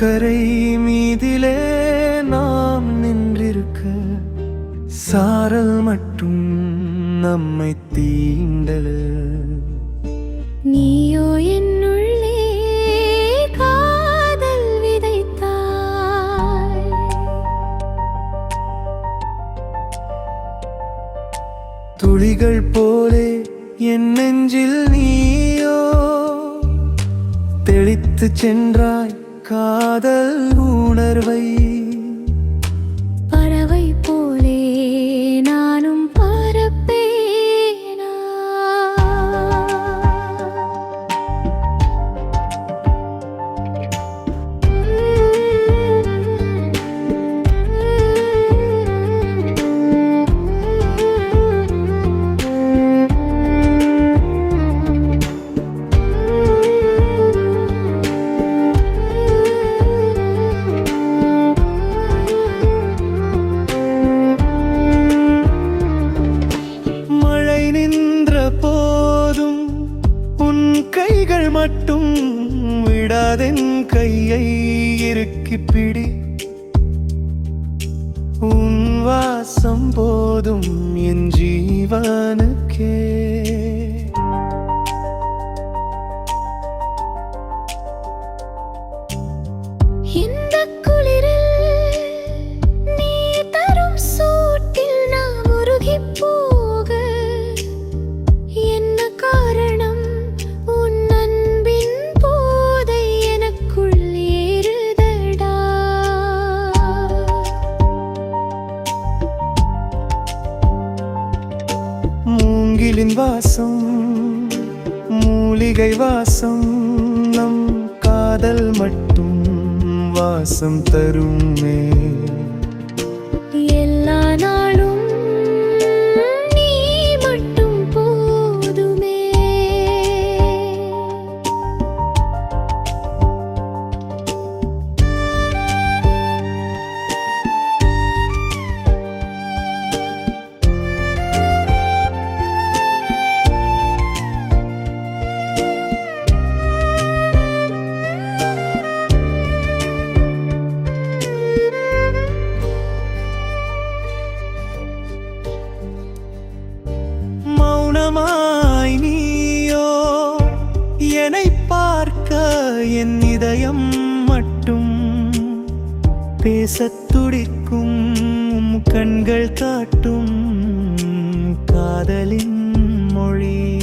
கரை மீதிலே நாம் நின்றிருக்க சாரல் மட்டும் நம்மை தீண்டல. நீயோ என்னுள்ளே காதல் விதைத்தாய். துளிகள் போலே என் நெஞ்சில் நீயோ தெளித்து சென்றாய். காதல் உணர்வை கைகள் மட்டும் விடாதென் கையை இறுக்கி பிடி. உன் வாசம் போதும் என் ஜீவனுக்கே. இந்த மூங்கிலின் வாசம் மூலிகை வாசம் நம் காதல் மட்டும் வாசம் தருமே. எல்லா நாளும் இதயம் மட்டும் பேசத் துடிக்கும் கண்கள் காட்டும் காதலின் மொழி.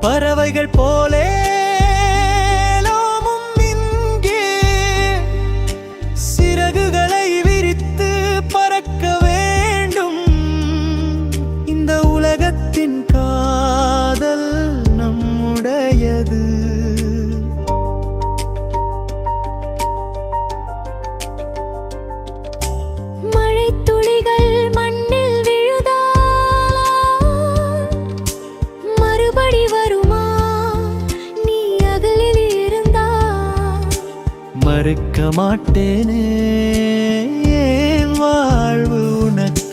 பறவைகள் போலே மறுக்க மாட்டேனே. வாழ்வு உனக்கு